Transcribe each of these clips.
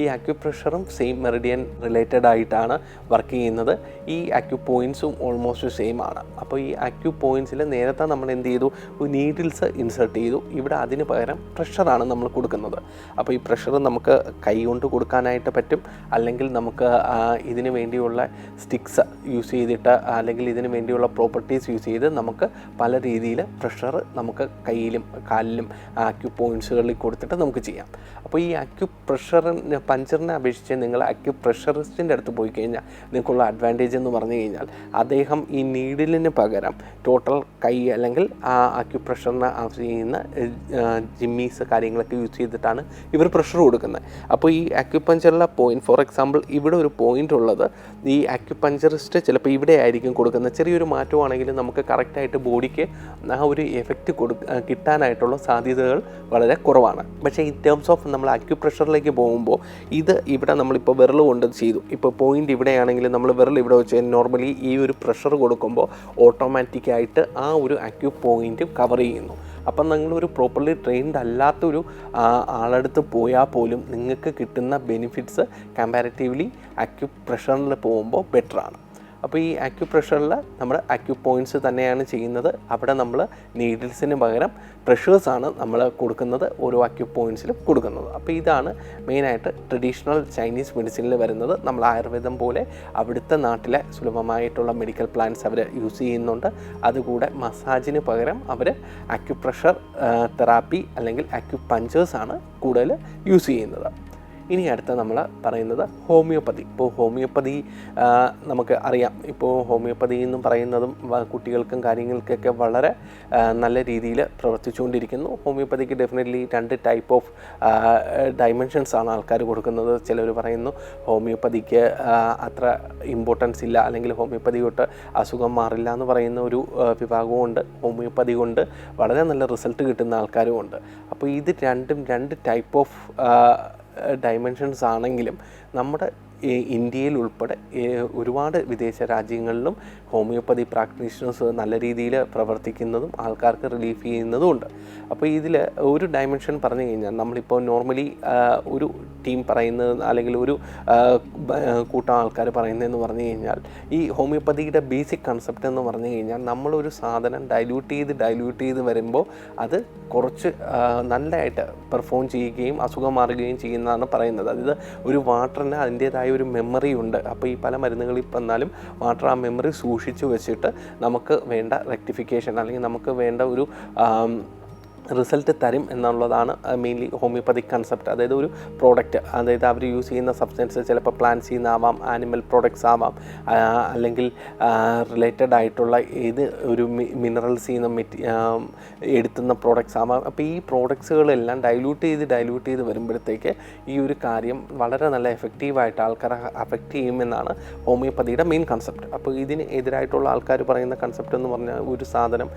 ഈ അക്യുപ്രഷറും same meridian related ആയിട്ടാണ് വർക്ക് ചെയ്യുന്നത്. ഈ അക്യു പോയിൻസും ഓൾമോസ്റ്റ് സെയിം ആണ്. അപ്പോൾ ഈ അക്യു പോയിൻസിൽ നേരത്തെ നമ്മൾ എന്ത് ചെയ്തു? നീഡിൽസ് ഇൻസേർട്ട് ചെയ്തു. ഇവിടെ അതിന് പകരം പ്രഷറാണ് നമ്മൾ കൊടുക്കുന്നത്. അപ്പോൾ ഈ പ്രഷർ നമുക്ക് കൈ കൊണ്ട് കൊടുക്കാനായിട്ട് പറ്റും. അല്ലെങ്കിൽ നമുക്ക് ഇതിന് വേണ്ടിയുള്ള സ്റ്റിക്സ് യൂസ് ചെയ്തിട്ട് അല്ലെങ്കിൽ ഇതിന് വേണ്ടിയുള്ള പ്രോപ്പർട്ടീസ് യൂസ് ചെയ്ത് നമുക്ക് പല രീതിയിൽ പ്രഷർ നമുക്ക് കയ്യിലും കാലിലും അക്യു പോയിൻസുകളിൽ കൊടുത്തിട്ട് നമുക്ക് ചെയ്യാം. അപ്പോൾ ഈ അക്യു പ്രഷറിന് പഞ്ചറിനെ അപേക്ഷിച്ച് നിങ്ങൾ അക്യു പ്രഷറിസ്റ്റിന്റെ അടുത്ത് പോയി കഴിഞ്ഞാൽ നിങ്ങൾക്കുള്ള അഡ്വാന്റേജ് എന്ന് പറഞ്ഞു കഴിഞ്ഞാൽ അദ്ദേഹം ഈ നീഡിലിന് പകരം ടോട്ടൽ കൈ അല്ലെങ്കിൽ ആ അക്യു പ്രഷറിന് ആവശ്യം ചെയ്യുന്ന ജിമ്മീസ് കാര്യങ്ങളൊക്കെ യൂസ് ചെയ്തിട്ടാണ് ഇവർ പ്രഷർ കൊടുക്കുന്നത്. അപ്പോൾ ഈ അക്യുപഞ്ചറിലെ പോയിന്റ് ഫോർ എക്സാമ്പിൾ ഇവിടെ ഒരു പോയിന്റ് ഉള്ളത് ഈ അക്യുപഞ്ചറിസ്റ്റ് ചിലപ്പോൾ ഇവിടെ ആയിരിക്കും കൊടുക്കുന്നത്. ചെറിയൊരു മാറ്റമാണെങ്കിലും നമുക്ക് കറക്റ്റായിട്ട് ബോഡിക്ക് ആ ഒരു എഫക്റ്റ് കൊടു കിട്ടാനായിട്ടുള്ള സാധ്യതകൾ വളരെ കുറവാണ്. പക്ഷേ ഇൻ ടേംസ് ഓഫ് നമ്മൾ അക്യുപ്രഷറിലേക്ക് പോകുമ്പോൾ ഇത് ഇവിടെ നമ്മളിപ്പോൾ വിരൽ കൊണ്ട് ചെയ്തു. ഇപ്പോൾ പോയിന്റ് ഇവിടെയാണെങ്കിൽ നമ്മൾ വിരൽ ഇവിടെ വെച്ച് നോർമലി ഈ ഒരു പ്രഷർ കൊടുക്കുമ്പോൾ ഓട്ടോമാറ്റിക്കായിട്ട് ആ ഒരു അക്യൂ പോയിന്റ് കവർ ചെയ്യുന്നു. അപ്പം നിങ്ങളൊരു പ്രോപ്പർലി ട്രെയിൻഡ് അല്ലാത്തൊരു ആളടുത്ത് പോയാൽ പോലും നിങ്ങൾക്ക് കിട്ടുന്ന ബെനിഫിറ്റ്സ് കമ്പാരിറ്റീവ്ലി അക്യൂ പ്രഷറിൽ പോകുമ്പോൾ ബെറ്ററാണ് അപ്പോൾ ഈ അക്യു പ്രഷറിൽ നമ്മൾ അക്യു പോയിന്റ്സ് തന്നെയാണ് ചെയ്യുന്നത്. അവിടെ നമ്മൾ നീഡിൽസിന് പകരം പ്രഷേഴ്സാണ് നമ്മൾ കൊടുക്കുന്നത് ഓരോ അക്യു പോയിന്റ്സിലും കൊടുക്കുന്നത്. അപ്പോൾ ഇതാണ് മെയിനായിട്ട് ട്രഡീഷണൽ ചൈനീസ് മെഡിസിനിൽ വരുന്നത്. നമ്മൾ ആയുർവേദം പോലെ അവിടുത്തെ നാട്ടിലെ സുലഭമായിട്ടുള്ള മെഡിക്കൽ പ്ലാൻസ് അവർ യൂസ് ചെയ്യുന്നുണ്ട്. അതുകൂടെ മസാജിന് പകരം അവർ അക്യുപ്രഷർ തെറാപ്പി അല്ലെങ്കിൽ അക്യു പഞ്ചേഴ്സാണ് കൂടുതൽ യൂസ് ചെയ്യുന്നത്. ഇനി അടുത്ത നമ്മൾ പറയുന്നത് ഹോമിയോപ്പതി. ഇപ്പോൾ ഹോമിയോപ്പതി നമുക്ക് അറിയാം. ഇപ്പോൾ ഹോമിയോപ്പതി എന്നും പറയുന്നതും കുട്ടികൾക്കും കാര്യങ്ങൾക്കൊക്കെ വളരെ നല്ല രീതിയിൽ പ്രവർത്തിച്ചുകൊണ്ടിരിക്കുന്നു. ഹോമിയോപ്പതിക്ക് ഡെഫിനറ്റ്ലി രണ്ട് ടൈപ്പ് ഓഫ് ഡൈമെൻഷൻസ് ആണ് ആൾക്കാർ കൊടുക്കുന്നത്. ചിലർ പറയുന്നു ഹോമിയോപ്പതിക്ക് അത്ര ഇമ്പോർട്ടൻസ് ഇല്ല. അല്ലെങ്കിൽ ഹോമിയോപ്പതി തൊട്ട് അസുഖം മാറില്ല എന്ന് പറയുന്ന ഒരു വിഭാഗമുണ്ട് ഹോമിയോപ്പതി കൊണ്ട് വളരെ നല്ല റിസൾട്ട് കിട്ടുന്ന ആൾക്കാരും ഉണ്ട്. അപ്പോൾ ഇത് രണ്ടും രണ്ട് ടൈപ്പ് ഓഫ് ഡൈമെൻഷൻസ് ആണെങ്കിലും നമ്മുടെ ഇന്ത്യയിൽ ഉൾപ്പെടെ ഒരുപാട് വിദേശ രാജ്യങ്ങളിലും ഹോമിയോപ്പതി പ്രാക്ടീഷണേഴ്സ് നല്ല രീതിയിൽ പ്രവർത്തിക്കുന്നതും ആൾക്കാർക്ക് റിലീഫ് ചെയ്യുന്നതും ഉണ്ട്. അപ്പോൾ ഇതിൽ ഒരു ഡയമെൻഷൻ പറഞ്ഞു കഴിഞ്ഞാൽ നമ്മളിപ്പോൾ നോർമലി ഒരു ടീം പറയുന്നത് അല്ലെങ്കിൽ ഒരു കൂട്ടം ആൾക്കാർ പറയുന്നതെന്ന് പറഞ്ഞു കഴിഞ്ഞാൽ ഈ ഹോമിയോപ്പതിയുടെ ബേസിക് കൺസെപ്റ്റ് എന്ന് പറഞ്ഞു കഴിഞ്ഞാൽ നമ്മളൊരു സാധനം ഡൈല്യൂട്ട് ചെയ്ത് ഡൈല്യൂട്ട് ചെയ്ത് വരുമ്പോൾ അത് കുറച്ച് നല്ലതായിട്ട് പെർഫോം ചെയ്യുകയും അസുഖം മാറുകയും ചെയ്യുന്നതാണ് പറയുന്നത്. അതായത് ഒരു വാട്ടറിന് അതിന്റേതായ ഒരു മെമ്മറി ഉണ്ട്. അപ്പോൾ ഈ പല മരുന്നുകളിൽ വന്നാലും വാട്ടർ ആ മെമ്മറി സൂക്ഷിച്ചു വെച്ചിട്ട് നമുക്ക് വേണ്ട റെക്ടിഫിക്കേഷൻ അല്ലെങ്കിൽ നമുക്ക് വേണ്ട ഒരു റിസൾട്ട് തരും എന്നുള്ളതാണ് മെയിൻലി ഹോമിയോപ്പതിക് കൺസെപ്റ്റ് അതായത് ഒരു പ്രോഡക്റ്റ് അതായത് അവർ യൂസ് ചെയ്യുന്ന സബ്സ്റ്റൻസ് ചിലപ്പോൾ പ്ലാന്റ്സിൽ നിന്നാവാം ആനിമൽ പ്രോഡക്ട്സ് ആവാം അല്ലെങ്കിൽ റിലേറ്റഡ് ആയിട്ടുള്ള ഏത് ഒരു മിനറൽസ് ചെയ്യുന്ന മെറ്റി എടുത്തുന്ന പ്രോഡക്ട്സ് ആവാം. അപ്പോൾ ഈ പ്രോഡക്ട്സുകളെല്ലാം ഡൈല്യൂട്ട് ചെയ്ത് ഡൈല്യൂട്ട് ചെയ്ത് വരുമ്പോഴത്തേക്ക് ഈ ഒരു കാര്യം വളരെ നല്ല എഫക്റ്റീവായിട്ട് ആൾക്കാരെ അഫക്റ്റ് ചെയ്യുമെന്നാണ് ഹോമിയോപ്പതിയുടെ മെയിൻ കൺസെപ്റ്റ് അപ്പോൾ ഇതിന് എതിരായിട്ടുള്ള ആൾക്കാർ പറയുന്ന കൺസെപ്റ്റ് എന്ന് പറഞ്ഞാൽ ഒരു സാധനം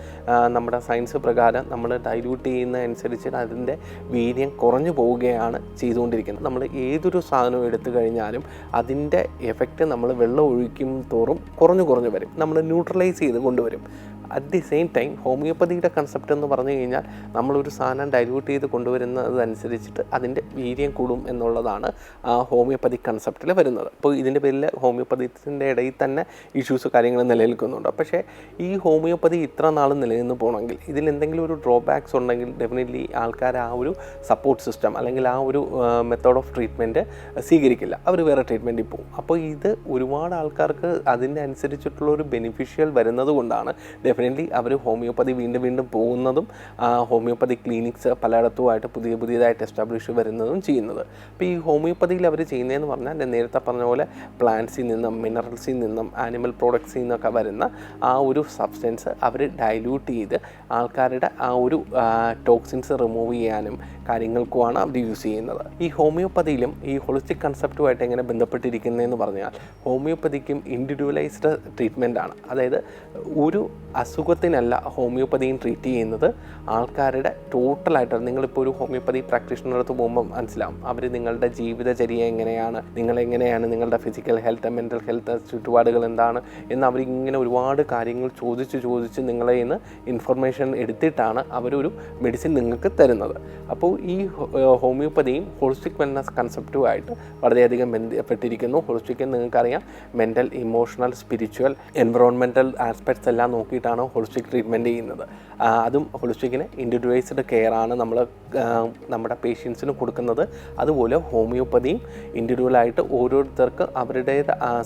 നമ്മുടെ സയൻസ് പ്രകാരം നമ്മൾ ഡൈല്യൂട്ട് ചെയ്യുന്ന അനുസരിച്ച് അതിന്റെ വീര്യം കുറഞ്ഞു പോവുകയാണ് ചെയ്തുകൊണ്ടിരിക്കുന്നത്. നമ്മൾ ഏതൊരു സാധനവും എടുത്തു കഴിഞ്ഞാലും അതിന്റെ എഫക്റ്റ് നമ്മൾ വെള്ളം ഒഴിക്കും തോറും കുറഞ്ഞു കുറഞ്ഞു വരും. നമ്മൾ ന്യൂട്രലൈസ് ചെയ്ത് കൊണ്ടുവരും. അറ്റ് ദി സെയിം ടൈം ഹോമിയോപ്പതിയുടെ കൺസെപ്റ്റ് എന്ന് പറഞ്ഞു കഴിഞ്ഞാൽ നമ്മളൊരു സാധനം ഡൈല്യൂട്ട് ചെയ്ത് കൊണ്ടുവരുന്നതനുസരിച്ചിട്ട് അതിന്റെ വീര്യം കൂടും എന്നുള്ളതാണ് ആ ഹോമിയോപ്പതി കൺസെപ്റ്റിൽ വരുന്നത്. അപ്പോൾ ഇതിന്റെ പേരിൽ ഹോമിയോപ്പതിന്റെ ഇടയിൽ തന്നെ ഇഷ്യൂസ് കാര്യങ്ങൾ നിലനിൽക്കുന്നുണ്ട്. പക്ഷേ ഈ ഹോമിയോപ്പതി ഇത്ര നാൾ നിലനിന്ന് പോകണമെങ്കിൽ ഇതിൽ എന്തെങ്കിലും ഒരു ഡ്രോബാക്സ് ഉണ്ടെങ്കിൽ ഡെഫിനറ്റ്ലി ആൾക്കാർ ആ ഒരു സപ്പോർട്ട് സിസ്റ്റം അല്ലെങ്കിൽ ആ ഒരു മെത്തേഡ് ഓഫ് ട്രീറ്റ്മെന്റ് സ്വീകരിക്കില്ല. അവർ വേറെ ട്രീറ്റ്മെന്റിൽ പോകും. അപ്പോൾ ഇത് ഒരുപാട് ആൾക്കാർക്ക് അതിന്റെ അനുസരിച്ചിട്ടുള്ള ഒരു ബെനിഫിഷ്യൽ വരുന്നത് കൊണ്ടാണ് ഡെഫിനറ്റ്ലി അവർ ഹോമിയോപ്പതി വീണ്ടും വീണ്ടും പോകുന്നതും ഹോമിയോപ്പതി ക്ലിനിക്സ് പലയിടത്തുമായിട്ട് പുതിയ പുതിയതായിട്ട് എസ്റ്റാബ്ലിഷ് വരുന്നതും ചെയ്യുന്നത്. അപ്പോൾ ഈ ഹോമിയോപ്പതിയിൽ അവർ ചെയ്യുന്നതെന്ന് പറഞ്ഞാൽ നേരത്തെ പറഞ്ഞ പോലെ പ്ലാന്റ്സിൽ നിന്നും മിനറൽസിൽ നിന്നും ആനിമൽ പ്രോഡക്ട്സിൽ നിന്നൊക്കെ വരുന്ന ആ ഒരു സബ്സ്റ്റൻസ് അവർ ഡൈല്യൂട്ട് ചെയ്ത് ആൾക്കാരുടെ ആ ഒരു ടോക്സിൻസ് റിമൂവ് ചെയ്യാനും കാര്യങ്ങൾക്കുമാണ് അവർ യൂസ് ചെയ്യുന്നത്. ഈ ഹോമിയോപ്പതിയിലും ഈ ഹോളിസ്റ്റിക് കൺസെപ്റ്റുമായിട്ട് എങ്ങനെ ബന്ധപ്പെട്ടിരിക്കുന്നതെന്ന് പറഞ്ഞാൽ ഹോമിയോപ്പതിക്കും ഇൻഡിവിജ്വലൈസ്ഡ് ട്രീറ്റ്മെന്റ് ആണ്. അതായത് ഒരു അസുഖത്തിനല്ല ഹോമിയോപ്പതിയും ട്രീറ്റ് ചെയ്യുന്നത്. ആൾക്കാരുടെ ടോട്ടലായിട്ട് നിങ്ങളിപ്പോൾ ഒരു ഹോമിയോപ്പതി പ്രാക്ടീഷണർ അടുത്ത് പോകുമ്പോൾ മനസ്സിലാവും. അവർ നിങ്ങളുടെ ജീവിതചര്യ എങ്ങനെയാണ് നിങ്ങൾ എങ്ങനെയാണ് നിങ്ങളുടെ ഫിസിക്കൽ ഹെൽത്ത് മെന്റൽ ഹെൽത്ത് ചുറ്റുപാടുകൾ എന്താണ് എന്ന് അവരിങ്ങനെ ഒരുപാട് കാര്യങ്ങൾ ചോദിച്ച് ചോദിച്ച് നിങ്ങളെ നിന്ന് ഇൻഫർമേഷൻ എടുത്തിട്ടാണ് അവരൊരു മെഡിസിൻ നിങ്ങൾക്ക് തരുന്നത്. അപ്പോൾ ഈ ഹോമിയോപ്പതിയും ഹോളിസ്റ്റിക് വെൽനസ് കൺസെപ്റ്റുമായിട്ട് വളരെയധികം ബന്ധപ്പെട്ടിരിക്കുന്നു. ഹോളിസ്റ്റിക് നിങ്ങൾക്കറിയാം mental emotional spiritual environmental aspects എല്ലാം നോക്കിയിട്ടാണ് ഹോളിസ്റ്റിക് ട്രീറ്റ്മെന്റ് ചെയ്യുന്നത്. അതും ഹോളിസ്റ്റിക്കിന് ഇൻഡിവിജ്വലൈസ്ഡ് കെയർ ആണ് നമ്മൾ നമ്മുടെ പേഷ്യൻസിന് കൊടുക്കുന്നത്. അതുപോലെ ഹോമിയോപ്പതിയും ഇൻഡിവിജ്വലായിട്ട് ഓരോരുത്തർക്ക് അവരുടെ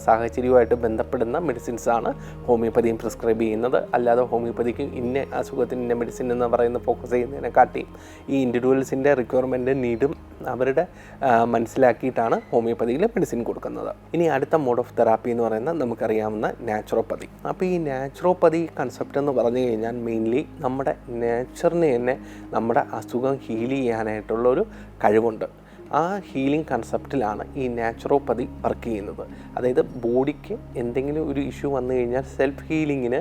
സാഹചര്യവുമായിട്ട് ബന്ധപ്പെടുന്ന മെഡിസിൻസ് ആണ് ഹോമിയോപ്പതിയും പ്രിസ്ക്രൈബ് ചെയ്യുന്നത്. അല്ലാതെ ഹോമിയോപ്പതിക്ക് ഇന്ന അസുഖത്തിന് ഇന്ന മെഡിസിൻ എന്ന് പറയുന്ന ഫോക്കസ് ചെയ്യുന്നതിനെക്കാട്ടിയും ഈ ഇൻഡിവിജ്വൽസിന്റെ റിക്വയർമെന്റ് നീഡും അവരുടെ മനസ്സിലാക്കിയിട്ടാണ് ഹോമിയോപ്പതിയിൽ മെഡിസിൻ കൊടുക്കുന്നത്. ഇനി അടുത്ത മോഡ് ഓഫ് തെറാപ്പി എന്ന് പറയുന്നത് നമുക്കറിയാവുന്ന നാച്ചുറോപ്പതി അപ്പോൾ ഈ നാച്ചുറോപ്പതി കൺസെപ്റ്റ് എന്ന് പറഞ്ഞു കഴിഞ്ഞാൽ മെയിൻലി നമ്മുടെ നേച്ചറിനെ തന്നെ നമ്മുടെ അസുഖം ഹീൽ ചെയ്യാനായിട്ടുള്ള ഒരു കഴിവുണ്ട്. ആ ഹീലിംഗ് കൺസെപ്റ്റിലാണ് ഈ നാച്ചുറോപ്പതി വർക്ക് ചെയ്യുന്നത്. അതായത് ബോഡിക്ക് എന്തെങ്കിലും ഒരു ഇഷ്യൂ വന്നു കഴിഞ്ഞാൽ സെൽഫ് ഹീലിങ്ങിന്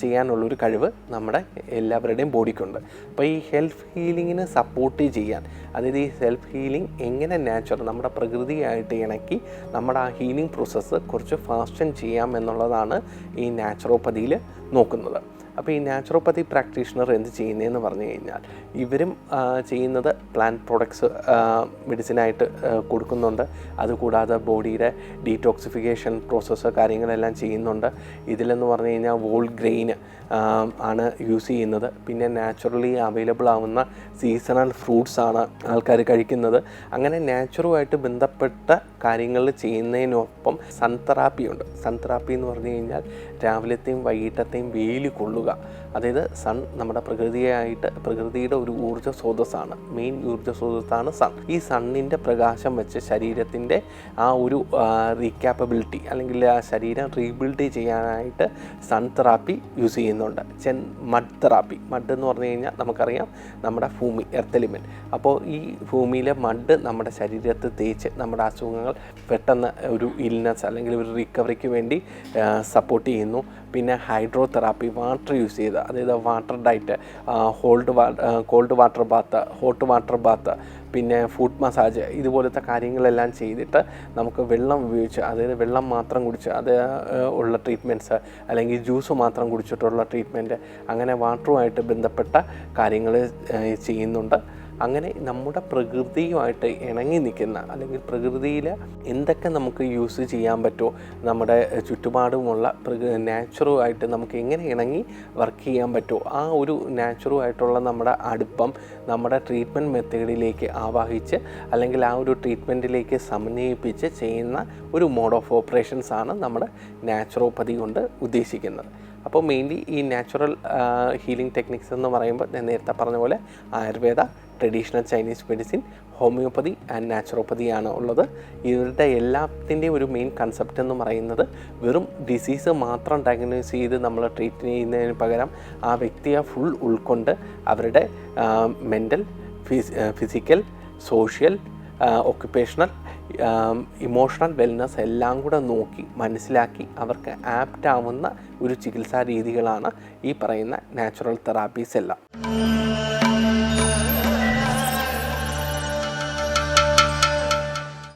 ചെയ്യാനുള്ളൊരു കഴിവ് നമ്മുടെ എല്ലാവരുടെയും ബോഡിക്കുണ്ട്. അപ്പോൾ ഈ ഹെൽഫ് ഹീലിങ്ങിന് സപ്പോർട്ട് ചെയ്യാൻ അതായത് ഈ സെൽഫ് ഹീലിംഗ് എങ്ങനെ നാച്ചുറൽ നമ്മുടെ പ്രകൃതിയായിട്ട് ഇണക്കി നമ്മുടെ ആ ഹീലിംഗ് പ്രോസസ്സ് കുറച്ച് ഫാസ്റ്റൻ ചെയ്യാം എന്നുള്ളതാണ് ഈ നാച്ചുറോപ്പതിയിൽ നോക്കുന്നത്. അപ്പോൾ ഈ നാച്ചുറോപ്പതി പ്രാക്ടീഷണർ എന്ത് ചെയ്യുന്നതെന്ന് പറഞ്ഞു കഴിഞ്ഞാൽ ഇവരും ചെയ്യുന്നത് പ്ലാന്റ് പ്രോഡക്ട്സ് മെഡിസിനായിട്ട് കൊടുക്കുന്നുണ്ട്. അതുകൂടാതെ ബോഡിയുടെ ഡീടോക്സിഫിക്കേഷൻ പ്രോസസ്സ് കാര്യങ്ങളെല്ലാം ചെയ്യുന്നുണ്ട്. ഇതിലെന്ന് പറഞ്ഞു കഴിഞ്ഞാൽ വോൾ ഗ്രെയിൻ ആണ് യൂസ് ചെയ്യുന്നത്. പിന്നെ നാച്ചുറലി അവൈലബിൾ ആവുന്ന സീസണൽ ഫ്രൂട്ട്സ് ആണ് ആൾക്കാർ കഴിക്കുന്നത്. അങ്ങനെ നാച്ചുറുമായിട്ട് ബന്ധപ്പെട്ട കാര്യങ്ങൾ ചെയ്യുന്നതിനൊപ്പം സൺ തെറാപ്പി ഉണ്ട്. സൺ തെറാപ്പി എന്ന് പറഞ്ഞു കഴിഞ്ഞാൽ രാവിലത്തെയും വൈകിട്ടത്തെയും വെയിൽ കൊള്ളുക. അതായത് സൺ നമ്മുടെ പ്രകൃതിയായിട്ട് പ്രകൃതിയുടെ ഒരു ഊർജ സ്രോതസ്സാണ്. മെയിൻ ഊർജ സ്രോതസ്സാണ് സൺ ഈ സണ്ണിന്റെ പ്രകാശം വെച്ച് ശരീരത്തിന്റെ ആ ഒരു റീക്യാപ്പബിലിറ്റി അല്ലെങ്കിൽ ആ ശരീരം റീബിൽഡ് ചെയ്യാനായിട്ട് സൺ തെറാപ്പി യൂസ് ചെയ്യുന്നുണ്ട്. ചെൻ മഡ് തെറാപ്പി മഡ് എന്ന് പറഞ്ഞു കഴിഞ്ഞാൽ നമുക്കറിയാം നമ്മുടെ ഭൂമി എർത്ത് അപ്പോൾ ഈ ഭൂമിയിലെ മഡ് നമ്മുടെ ശരീരത്തിൽ തേച്ച് നമ്മുടെ അസുഖങ്ങൾ പെട്ടെന്ന് ഒരു ഇൽനെസ് അല്ലെങ്കിൽ ഒരു റിക്കവറിക്ക് വേണ്ടി സപ്പോർട്ട് ചെയ്യുന്നു. പിന്നെ ഹൈഡ്രോ തെറാപ്പി വാട്ടർ യൂസ് ചെയ്ത് അതായത് water diet hold cold water bath hot water bath പിന്നെ ഫുഡ് മസാജ് ഇതുപോലത്തെ കാര്യങ്ങളെല്ലാം ചെയ്തിട്ട് നമുക്ക് വെള്ളം ഉപയോഗിച്ച് അതായത് വെള്ളം മാത്രം കുടിച്ച് അത് ഉള്ള ട്രീറ്റ്മെന്റ്സ് അല്ലെങ്കിൽ ജ്യൂസ് മാത്രം കുടിച്ചിട്ടുള്ള ട്രീറ്റ്മെന്റ് അങ്ങനെ വാട്ടറുമായിട്ട് ബന്ധപ്പെട്ട കാര്യങ്ങൾ ചെയ്യുന്നുണ്ട്. അങ്ങനെ നമ്മുടെ പ്രകൃതിയുമായിട്ട് ഇണങ്ങി നിൽക്കുന്ന അല്ലെങ്കിൽ പ്രകൃതിയിൽ എന്തൊക്കെ നമുക്ക് യൂസ് ചെയ്യാൻ പറ്റുമോ നമ്മുടെ ചുറ്റുപാടുമുള്ള നാച്ചുറുമായിട്ട് നമുക്ക് എങ്ങനെ ഇണങ്ങി വർക്ക് ചെയ്യാൻ പറ്റുമോ ആ ഒരു നാച്ചുറുമായിട്ടുള്ള നമ്മുടെ അടുപ്പം നമ്മുടെ ട്രീറ്റ്മെന്റ് മെത്തേഡിലേക്ക് ആവാഹിച്ച് അല്ലെങ്കിൽ ആ ഒരു ട്രീറ്റ്മെന്റിലേക്ക് സമന്വയിപ്പിച്ച് ചെയ്യുന്ന ഒരു മോഡ് ഓഫ് ഓപ്പറേഷൻസ് ആണ് നമ്മുടെ നാച്ചുറോപ്പതി കൊണ്ട് ഉദ്ദേശിക്കുന്നത്. അപ്പോൾ മെയിൻലി ഈ നാച്ചുറൽ ഹീലിംഗ് ടെക്നിക്സ് എന്ന് പറയുമ്പോൾ ഞാൻ നേരത്തെ പറഞ്ഞ പോലെ Ayurveda traditional Chinese medicine homeopathy and നാച്ചുറോപ്പതിയാണ് ഉള്ളത്. ഇവരുടെ എല്ലാത്തിന്റെയും ഒരു മെയിൻ കൺസെപ്റ്റ് എന്ന് പറയുന്നത് വെറും ഡിസീസ് മാത്രം ഡയഗ്നോസ് ചെയ്ത് നമ്മൾ ട്രീറ്റ് ചെയ്യുന്നതിന് പകരം ആ വ്യക്തിയെ ഫുൾ ഉൾക്കൊണ്ട് അവരുടെ mental physical social occupational emotional wellness എല്ലാം കൂടെ നോക്കി മനസ്സിലാക്കി അവർക്ക് ആപ്റ്റ് ആവുന്ന ഒരു ചികിത്സാ രീതികളാണ് ഈ പറയുന്ന നാച്ചുറൽ തെറാപ്പീസ് എല്ലാം.